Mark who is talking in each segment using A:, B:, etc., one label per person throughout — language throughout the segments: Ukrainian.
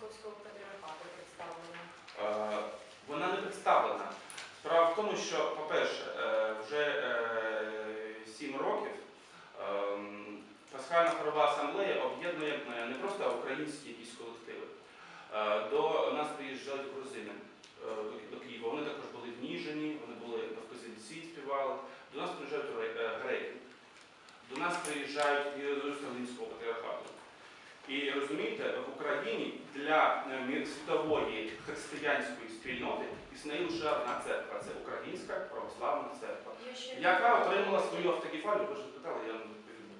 A: Римського патріархату представлена?
B: Е, Вона не представлена. Справа в тому, що, по-перше, е, вже е, сім років ем, Пасхальна хорова асамблея об'єднує е, не просто українські якісь колективи. Е, До нас приїжджають грузини е, до- Києва. Вони також були в Ніжині, вони були Козельці, співали. До нас приїжджають е, греки. До нас приїжджають з Римського патріархату. І розумієте, в Україні для е, світової християнської спільноти існує лише одна церква це Українська православна церква, яка отримала свою автокефалію, ви ж питали, я не відповім.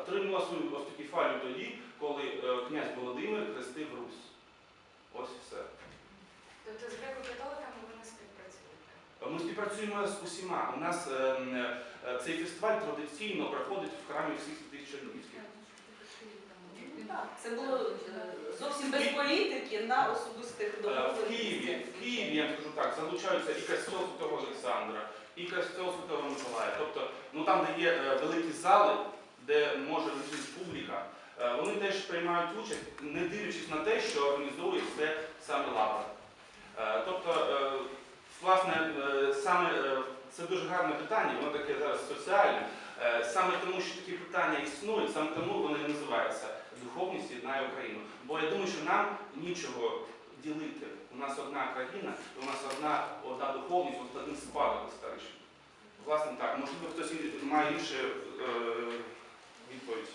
B: Отримала свою автокефалію тоді, коли е, князь Володимир хрестив Русь. Ось і все.
A: Тобто з греко-католиками ви не співпрацюєте?
B: Ми співпрацюємо з усіма. У нас е, е, цей фестиваль традиційно проходить в храмі всіх святих Чернігівських.
C: Це було е, зовсім без політики на особистих
B: Е. В Києві, в Києві, я скажу так, залучаються і костьол Святого Олександра, і костьол Святого Миколая. Тобто, ну там, де є е, великі зали, де може бути публіка, е, вони теж приймають участь, не дивлячись на те, що організовує все саме лавра. Тобто, власне, саме це дуже гарне питання, воно таке зараз соціальне. Саме тому, що такі питання існують, саме тому вони Духовність єднає Україну. Бо я думаю, що нам нічого ділити. У нас одна країна, і у нас одна, одна духовність, один спадок історичний. Власне так, можливо, хтось має іншу е, відповідь.